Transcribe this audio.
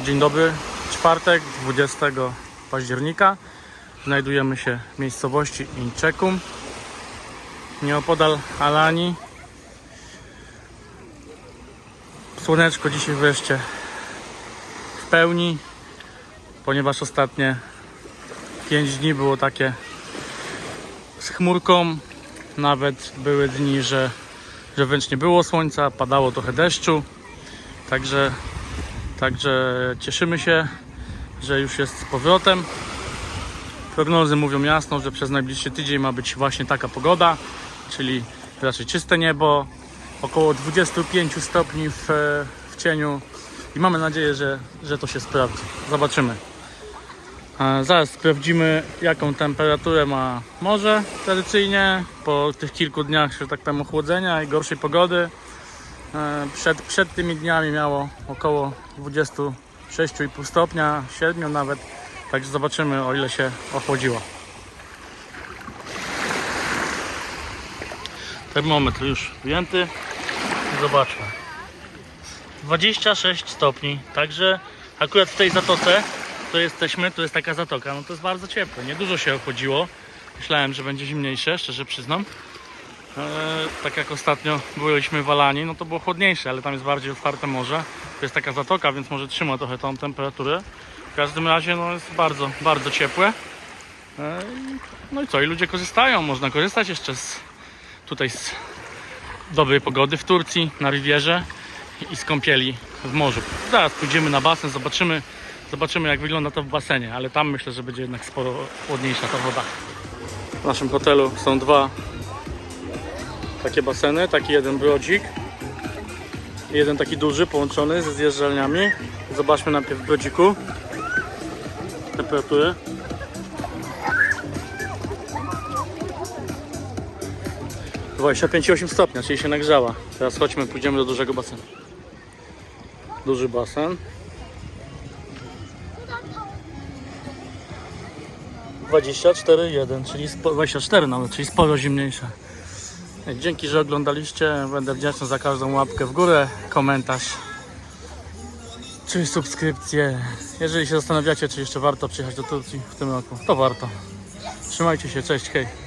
dobry. Czwartek, 20 października. Znajdujemy się w miejscowości Inczekum, nieopodal Alani. Słoneczko dzisiaj wreszcie w pełni, ponieważ ostatnie 5 dni było takie z chmurką. Nawet były dni, że, że wręcz nie było słońca, padało trochę deszczu. Także, także cieszymy się, że już jest z powrotem. Prognozy mówią jasno, że przez najbliższy tydzień ma być właśnie taka pogoda, czyli raczej czyste niebo, około 25 stopni w, w cieniu i mamy nadzieję, że, że to się sprawdzi. Zobaczymy. Zaraz sprawdzimy, jaką temperaturę ma morze tradycyjnie po tych kilku dniach, że tak powiem, ochłodzenia i gorszej pogody. E, Przed, przed tymi dniami miało około 26,5 stopnia, 7 nawet. Także zobaczymy, o ile się ochłodziło. Termometr już wyjęty. Zobaczmy. 26 stopni, także akurat w tej zatoce, to jesteśmy, to jest taka zatoka, no to jest bardzo ciepłe, nie dużo się ochłodziło. Myślałem, że będzie zimniejsze, szczerze przyznam. Tak jak ostatnio byliśmy w no to było chłodniejsze, ale tam jest bardziej otwarte morze. To jest taka zatoka, więc może trzyma trochę tą temperaturę. W każdym razie no jest bardzo, bardzo ciepłe. Eee, no i co, i ludzie korzystają, można korzystać jeszcze z, tutaj z dobrej pogody w Turcji, na Rivierze i z kąpieli w morzu. Zaraz pójdziemy na basen, zobaczymy, zobaczymy jak wygląda to w basenie, ale tam myślę, że będzie jednak sporo chłodniejsza ta woda. W naszym hotelu są dwa takie baseny, taki jeden brodzik jeden taki duży połączony ze zjeżdżalniami. Zobaczmy najpierw w brodziku temperaturę. I osiem stopnia, czyli się nagrzała. Teraz chodźmy, pójdziemy do dużego basenu. Duży basen. 24,1, czyli spo, 24 nawet, czyli sporo zimniejsze. Dzięki, że oglądaliście. Będę wdzięczny za każdą łapkę w górę, komentarz czy subskrypcję. Jeżeli się zastanawiacie, czy jeszcze warto przyjechać do Turcji w tym roku, to warto. Trzymajcie się, cześć, hej.